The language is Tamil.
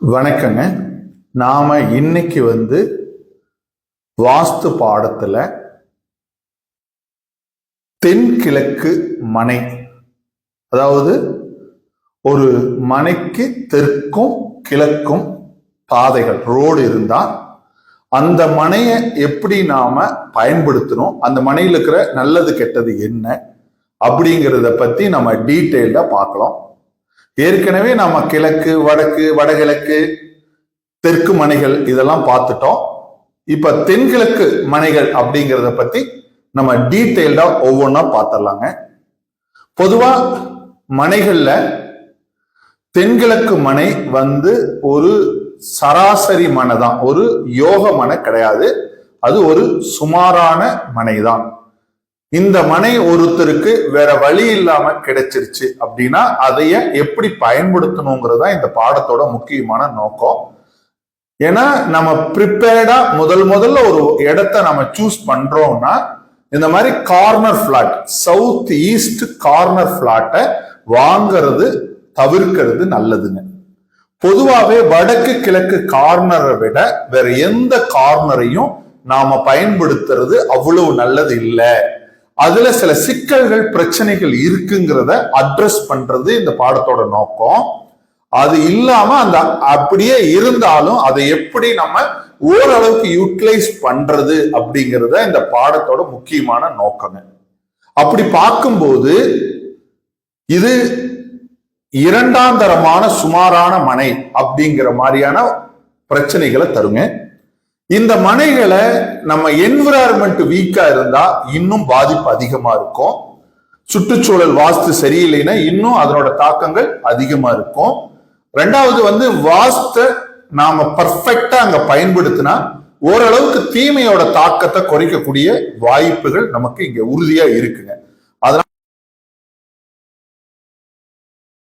வணக்கங்க. நாம இன்னைக்கு வந்து வாஸ்து பாடத்துல தென்கிழக்கு மனை அதாவது ஒரு மனைக்கு தெற்கும் கிழக்கும் பாதைகள் ரோடு இருந்தா அந்த மனையை எப்படி நாம பயன்படுத்தணும் அந்த மனையில் இருக்கிற நல்லது கெட்டது என்ன அப்படிங்கிறத பத்தி நம்ம டீட்டெயில்டா பார்க்கலாம். ஏற்கனவே நாம கிழக்கு வடக்கு வடகிழக்கு தெற்கு மனைகள் இதெல்லாம் பார்த்துட்டோம். இப்ப தென்கிழக்கு மனைகள் அப்படிங்கிறத பத்தி நம்ம டீட்டெயில்டா ஒவ்வொன்றா பார்த்துடலாங்க. பொதுவா மனைகள்ல தென்கிழக்கு மனை வந்து ஒரு சராசரி மனை தான் ஒரு யோக மனை கிடையாது. அது ஒரு சுமாரான மனை தான் இந்த மனை ஒருத்தருக்கு வேற வழி இல்லாம கிடைச்சிருச்சு அப்படின்னா அதைய எப்படி பயன்படுத்தணுங்கிறது தான் இந்த பாடத்தோட முக்கியமான நோக்கம். ஏன்னா நம்ம ப்ரிப்பேர்டா முதல் முதல்ல ஒரு இடத்த நம்ம சூஸ் பண்றோம்னா இந்த மாதிரி corner plot south east corner பிளாட்டை வாங்கிறது தவிர்க்கிறது நல்லதுங்க பொதுவாகவே வடக்கு கிழக்கு கார்னரை விட வேற எந்த கார்னரையும் நாம பயன்படுத்துறது அவ்வளவு நல்லது இல்லை. அதுல சில சிக்கல்கள் பிரச்சனைகள் இருக்குங்கிறத அட்ரஸ் பண்றது இந்த பாடத்தோட நோக்கம். அது இல்லாம அந்த அப்படியே இருந்தாலும் அதை எப்படி நம்ம ஓரளவுக்கு யூட்டிலைஸ் பண்றது அப்படிங்கிறத இந்த பாடத்தோட முக்கியமான நோக்கங்க அப்படி பார்க்கும்போது இது இரண்டாம் தரமான சுமாரான மனை அப்படிங்கிற மாதிரியான பிரச்சனைகளை தருங்க. இந்த மனைகளை நம்ம என்விரான்மெண்ட் வீக்கா இருந்தா இன்னும் பாதிப்பு அதிகமா இருக்கும். சுற்றுச்சூழல் வாஸ்து சரியில்லைன்னா இன்னும் அதனோட தாக்கங்கள் அதிகமா இருக்கும். ரெண்டாவது வந்து வாஸ்த நாம பர்ஃபெக்டா அங்க பயன்படுத்தினா ஓரளவுக்கு தீமையோட தாக்கத்தை குறைக்கக்கூடிய வாய்ப்புகள் நமக்கு இங்க உறுதியா இருக்குங்க.